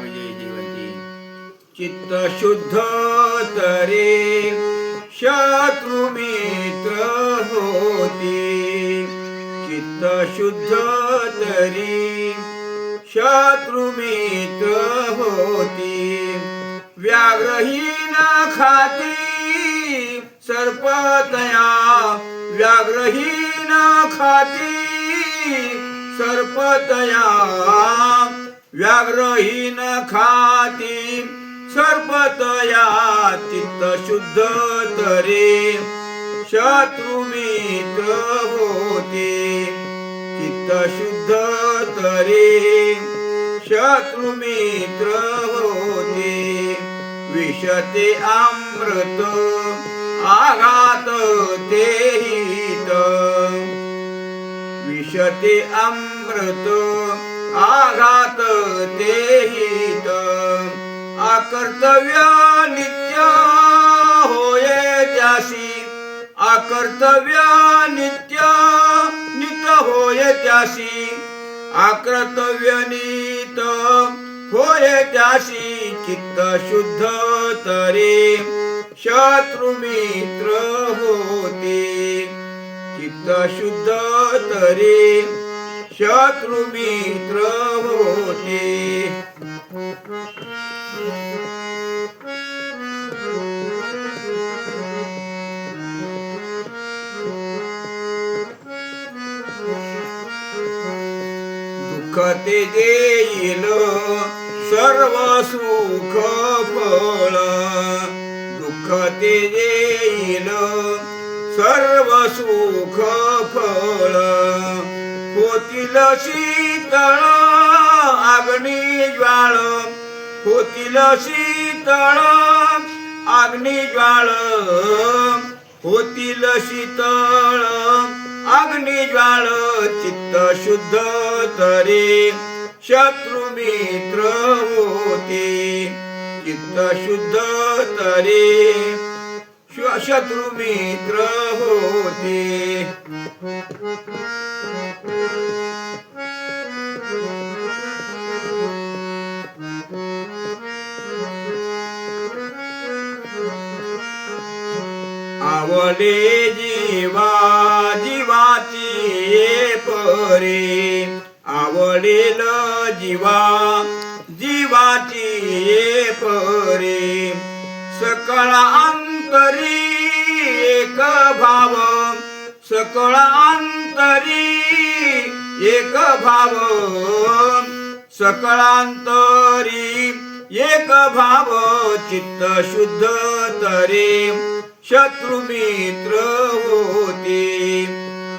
विजय जीवंती. चित्त शुद्ध तरी शत्रुमित्र होती. चित्त शुद्ध तरी शत्रुमित्र होती. व्याघ्रहीन खाती सर्पतया व्याघ्रहीन खाती सर्पतया व्याघ्रहीन खाती सर्पतया चित्त शुद्ध तरी. शत्रुमित्र होते चित्त शुद्ध तरी. शत्रुमित्र होते विषते अमृत आघात ते हित. विषते अमृत आघात ते हित अकर्तव्य नित्य होये त्यासी आकर्तव्या नित्य नित होय त्यासी आकर्तव्य नित होय त्यासी चित्त शुद्ध तरी. शत्रु मित्र होते. चित्त शुद्ध तरी. शत्रू मित्र होते दुःख ते देईल सर्व सुख फळ दुःख ते देईल सर्व सुख फळ होतील शीतळ अग्नी ज्वाळ होतील शीतळ अग्नी ज्वाळ होतील शीतळ अग्नी ज्वाळ चित्त शुद्ध तरी शत्रू मित्र होते चित्त शुद्ध तरी श- शत्रू मित्र होते. आवडे जीवा जीवाची ये परे. आवडेल जीवा जीवाची ये परे. अंतरी एक भाव सकळांतरी एक भाव. सकळांतरी एक भाव चित्त शुद्ध तरी. शत्रु मित्र होते.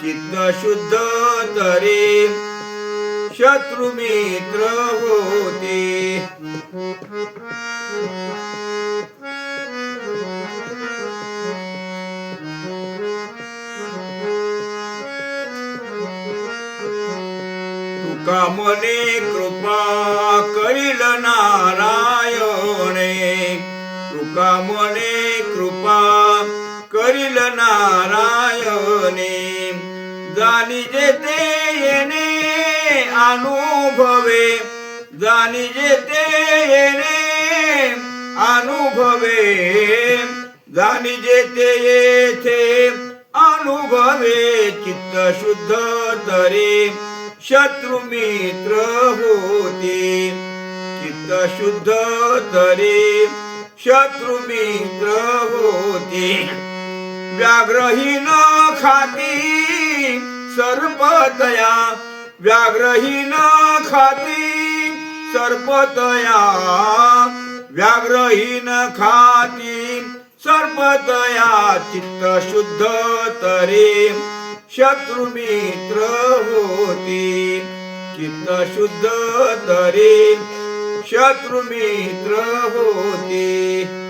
चित्त शुद्ध तरी. शत्रु मित्र होते. तुका मने कृपा करील नारायणे. तुका मने कृपा करील नारायणे जाणी जेते येणे अनुभवे जाणी जेते येणे अनुभवे जाणी जेते येथे अनुभवे चित्त शुद्ध तरी शत्रू मित्र होते चित्त शुद्ध तरी शत्रू मित्र होते व्याघ्रहीन खाती सर्पतया व्याघ्रहीन खाती सर्पतया व्याघ्रहीन खाती सर्पतया चित्त शुद्ध तरी शत्रुमित्र होती. चित्त शुद्ध तरी शत्रुमित्र होती होते.